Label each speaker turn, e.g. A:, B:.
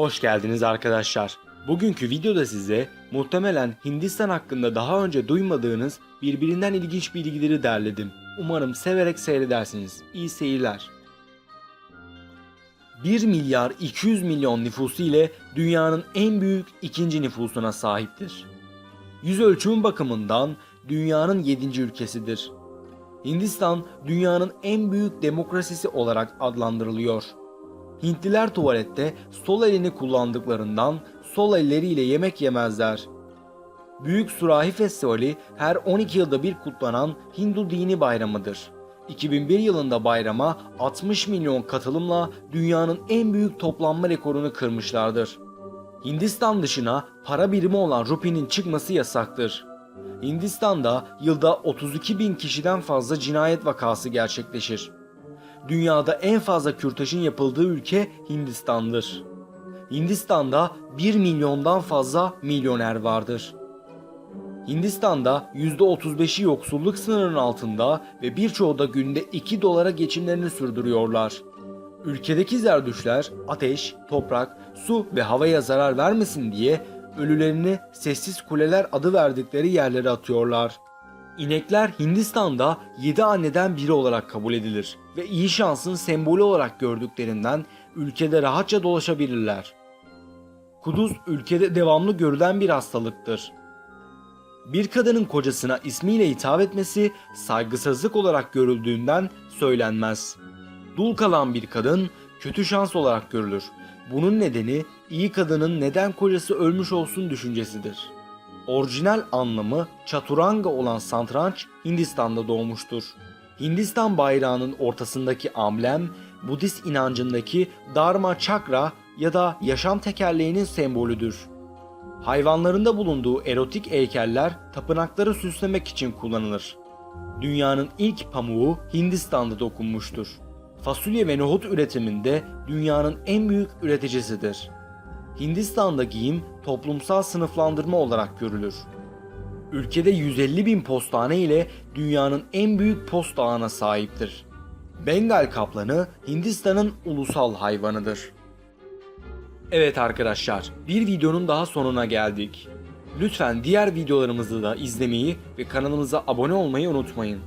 A: Hoş geldiniz arkadaşlar. Bugünkü videoda size muhtemelen Hindistan hakkında daha önce duymadığınız birbirinden ilginç bilgileri derledim. Umarım severek seyredersiniz. İyi seyirler. 1 milyar 200 milyon nüfusu ile dünyanın en büyük ikinci nüfusuna sahiptir. Yüz ölçümü bakımından dünyanın 7. ülkesidir. Hindistan dünyanın en büyük demokrasisi olarak adlandırılıyor. Hintliler tuvalette sol elini kullandıklarından sol elleriyle yemek yemezler. Büyük Surahi Festivali her 12 yılda bir kutlanan Hindu dini bayramıdır. 2001 yılında bayrama 60 milyon katılımla dünyanın en büyük toplanma rekorunu kırmışlardır. Hindistan dışına para birimi olan rupinin çıkması yasaktır. Hindistan'da yılda 32 bin kişiden fazla cinayet vakası gerçekleşir. Dünyada en fazla kürtajın yapıldığı ülke Hindistan'dır. Hindistan'da 1 milyondan fazla milyoner vardır. Hindistan'da %35'i yoksulluk sınırının altında ve birçoğu da günde 2 dolara geçimlerini sürdürüyorlar. Ülkedeki zerdüşler ateş, toprak, su ve havaya zarar vermesin diye ölülerini sessiz kuleler adı verdikleri yerlere atıyorlar. İnekler Hindistan'da 7 anneden biri olarak kabul edilir ve iyi şansın sembolü olarak gördüklerinden ülkede rahatça dolaşabilirler. Kuduz ülkede devamlı görülen bir hastalıktır. Bir kadının kocasına ismiyle hitap etmesi saygısızlık olarak görüldüğünden söylenmez. Dul kalan bir kadın kötü şans olarak görülür. Bunun nedeni iyi kadının neden kocası ölmüş olsun düşüncesidir. Orijinal anlamı çaturanga olan santranç Hindistan'da doğmuştur. Hindistan bayrağının ortasındaki amblem Budist inancındaki Dharma Chakra ya da yaşam tekerleğinin sembolüdür. Hayvanlarında bulunduğu erotik heykeller tapınakları süslemek için kullanılır. Dünyanın ilk pamuğu Hindistan'da dokunmuştur. Fasulye ve nohut üretiminde dünyanın en büyük üreticisidir. Hindistan'da giyim toplumsal sınıflandırma olarak görülür. Ülkede 150 bin postane ile dünyanın en büyük posta ağına sahiptir. Bengal kaplanı Hindistan'ın ulusal hayvanıdır. Evet arkadaşlar, bir videonun daha sonuna geldik. Lütfen diğer videolarımızı da izlemeyi ve kanalımıza abone olmayı unutmayın.